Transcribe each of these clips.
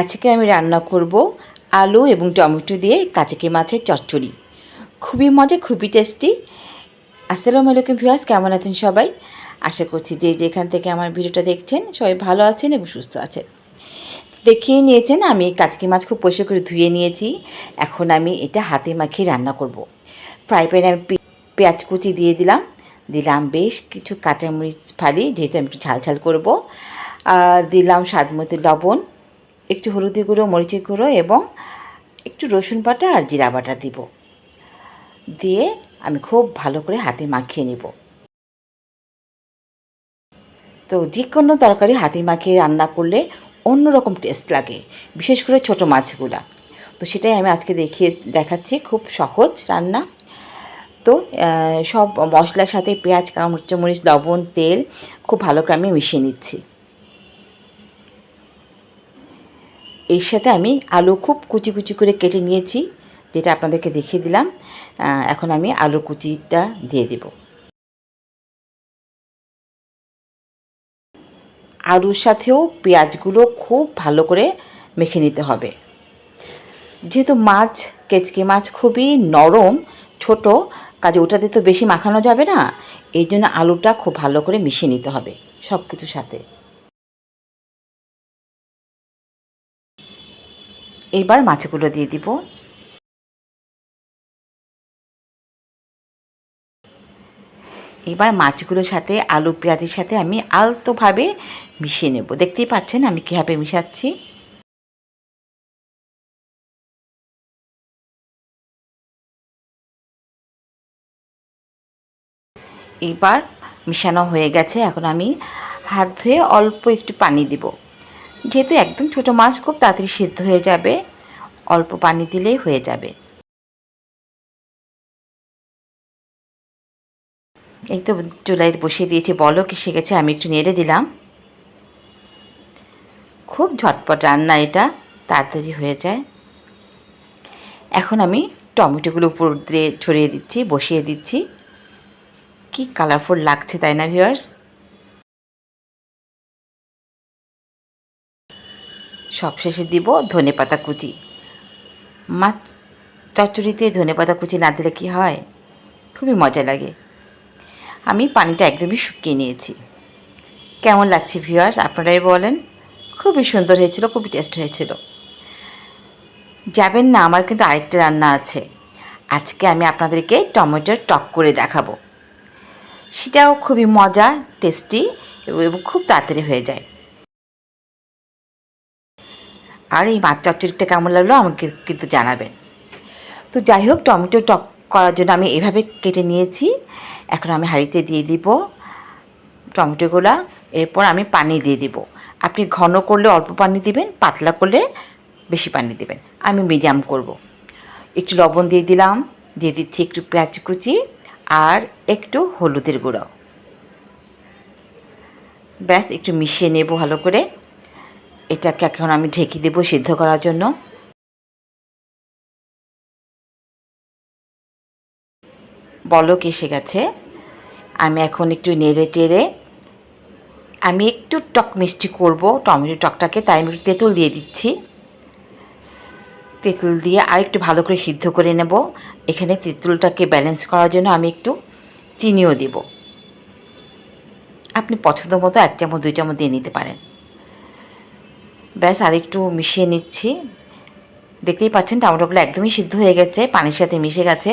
আজকে আমি রান্না করব আলু এবং টমেটো দিয়ে কাঁচাকি মাছের চচ্চড়ি। খুবই মজা, খুবই টেস্টি আসসালামু আলাইকুম ভিউয়ার্স কেমন আছেন সবাই? আশা করছি যে যেখান থেকে আমার ভিডিওটা দেখছেন, সবাই ভালো আছেন এবং সুস্থ আছেন। দেখিয়ে নিয়েছেন, আমি কাচকি মাছ খুব পরিষ্কার করে ধুয়ে নিয়েছি। এখন আমি এটা হাতে মাখিয়ে রান্না করব। ফ্রাই প্যানে আমি পেঁয়াজ কুচি দিয়ে দিলাম। দিলাম বেশ কিছু কাঁচামরিচ ফালি, যেহেতু আমি একটু ঝাল ঝাল করব। আর দিলাম স্বাদ মতো লবণ। একটু হলুদি গুঁড়ো, মরিচের গুঁড়ো এবং একটু রসুন বাটা আর জিরা বাটা দিব। দিয়ে আমি খুব ভালো করে হাতে মাখিয়ে নেব। তো যে কোনো তরকারি হাতে মাখিয়ে রান্না করলে অন্যরকম টেস্ট লাগে, বিশেষ করে ছোট মাছগুলা। তো সেটাই আমি আজকে দেখিয়ে, দেখাচ্ছি খুব সহজ রান্না। তো সব মশলার সাথে পেঁয়াজ, কাঁচামরিচ, লবণ, তেল খুব ভালো করে আমি মিশিয়ে নিচ্ছি। এর সাথে আমি আলু খুব কুচি কুচি করে কেটে নিয়েছি, যেটা আপনাদেরকে দেখিয়ে দিলাম। এখন আমি আলু কুচিটা দিয়ে দেব। আলুর সাথেও পেঁয়াজগুলো খুব ভালো করে মেখে নিতে হবে। যেহেতু মাছ, কেচকে মাছ খুবই নরম, ছোট, কাজে ওটাতে তো বেশি মাখানো যাবে না, এই জন্য আলুটা খুব ভালো করে মিশিয়ে নিতে হবে সব কিছুর সাথে। এবার মাছগুলো দিয়ে দিব। এবার মাছগুলোর সাথে আলু পেঁয়াজের সাথে আমি আলতোভাবে মিশিয়ে নেব। দেখতেই পাচ্ছেন আমি কীভাবে মিশাচ্ছি। এবার মিশানো হয়ে গেছে। এখন আমি হাত ধুয়ে অল্প একটু পানি দিব। যেহেতু একদম ছোটো মাছ খুব তাড়াতাড়ি সিদ্ধ হয়ে যাবে, অল্প পানি দিলেই হয়ে যাবে। এই তো চুলায় বসিয়ে দিয়েছি, বলো কি শিখেছে আমি একটু নেড়ে দিলাম। খুব ঝটপট রান্না এটা, তাড়াতাড়ি হয়ে যায়। এখন আমি টমেটোগুলো উপর দিয়ে ছড়িয়ে দিচ্ছি, বসিয়ে দিচ্ছি। কি কালারফুল লাগছে তাই না ভিউয়ার্স সবশেষে দিব ধনে পাতা কুচি। মাছ চচ্চড়িতে ধনে পাতা কুচি না দিলে কি হয়? খুবই মজা লাগে। আমি পানিটা একদমই শুকিয়ে নিয়েছি। কেমন লাগছে ভিউয়ার্স আপনারাই বলেন। খুবই সুন্দর হয়েছিল, খুবই টেস্ট হয়েছিল। যাবেন না, আমার কিন্তু আরেকটা রান্না আছে। আজকে আমি আপনাদেরকে টমেটোর টক করে দেখাবো। সেটাও খুবই মজা টেস্টি এবং খুব তাড়াতাড়ি হয়ে যায়। আর এই মাছ চচ্চড়িটা কেমন লাগল আমাকে কিন্তু জানাবেন। তো যাই হোক, টমেটো টক করার জন্য আমি এভাবে কেটে নিয়েছি। এখন আমি হাঁড়িতে দিয়ে দিব টমেটোগুলা। এরপর আমি পানি দিয়ে দিব। আপনি ঘন করলে অল্প পানি দিবেন, পাতলা করলে বেশি পানি দিবেন। আমি মিডিয়াম করব। একটু লবণ দিয়ে দিলাম, দিয়ে দিচ্ছি একটু পেঁয়াজ কুচি আর একটু হলুদের গুঁড়ো। ব্যাস, একটু মিশিয়ে নেব ভালো করে। এটাকে এখন আমি ঢেকে দেবো সিদ্ধ করার জন্য। বলক এসে গেছে। আমি এখন একটু নেড়ে চেড়ে আমি একটু টক মিষ্টি করব টমেটো টকটাকে, তাই আমি একটু তেঁতুল দিয়ে দিচ্ছি। তেঁতুল দিয়ে আর একটু ভালো করে সিদ্ধ করে নেব। এখানে তেঁতুলটাকে ব্যালেন্স করার জন্য আমি একটু চিনিও দেব। আপনি পছন্দ মতো এক চামচ, দুই চামচ দিয়ে নিতে পারেন। ব্যাস আর একটু মিশিয়ে নিচ্ছি। দেখতেই পাচ্ছেন, টমেটোগুলো একদমই সিদ্ধ হয়ে গেছে, পানির সাথে মিশে গেছে।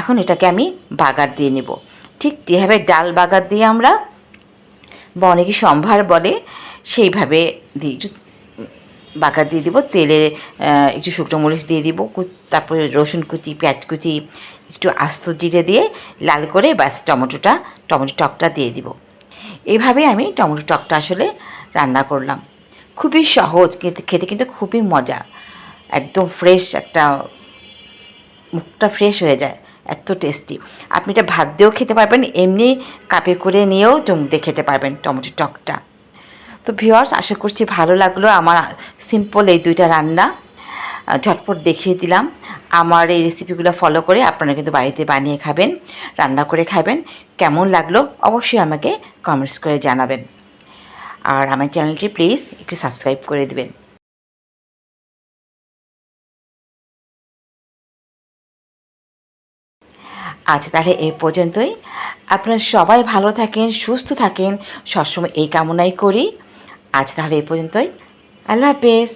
এখন এটাকে আমি বাগার দিয়ে নেব। ঠিক যেভাবে ডাল বাগার দিয়ে আমরা বা অনেকে সম্ভার বলে, সেইভাবে দিই। একটু বাগার দিয়ে দিব, তেলে একটু শুকনো মরিচ দিয়ে দিব তারপরে রসুন কুচি, পেঁয়াজ কুচি, একটু আস্ত জিরে দিয়ে লাল করে ব্যাস টমেটোটা, টমেটো টকটা দিয়ে দিব। এইভাবে আমি টমেটো টকটা আসলে রান্না করলাম। খুবই সহজ খেতে খেতে কিন্তু খুবই মজা। একদম ফ্রেশ একটা, মুখটা ফ্রেশ হয়ে যায়, এত টেস্টি আপনি এটা ভাত দিয়েও খেতে পারবেন, এমনি কাপে করে নিয়েও চমুতে খেতে পারবেন টমেটো টকটা। তো ভিওয়ার্স আশা করছি ভালো লাগল আমার সিম্পল এই দুইটা রান্না। ঝটপট দেখিয়ে দিলাম। আমার এই রেসিপিগুলো ফলো করে আপনারা কিন্তু বাড়িতে বানিয়ে খাবেন, রান্না করে খাবেন। কেমন লাগল অবশ্যই আমাকে কমেন্টস করে জানাবেন। আর আমার চ্যানেলটি প্লিজ একটু সাবস্ক্রাইব করে দেবেন। আচ্ছা তাহলে এই পর্যন্তই। আপনারা সবাই ভালো থাকেন, সুস্থ থাকেন, সবসময় এই কামনাই করি। আচ্ছা তাহলে এই পর্যন্তই। আল্লাহ হাফেজ।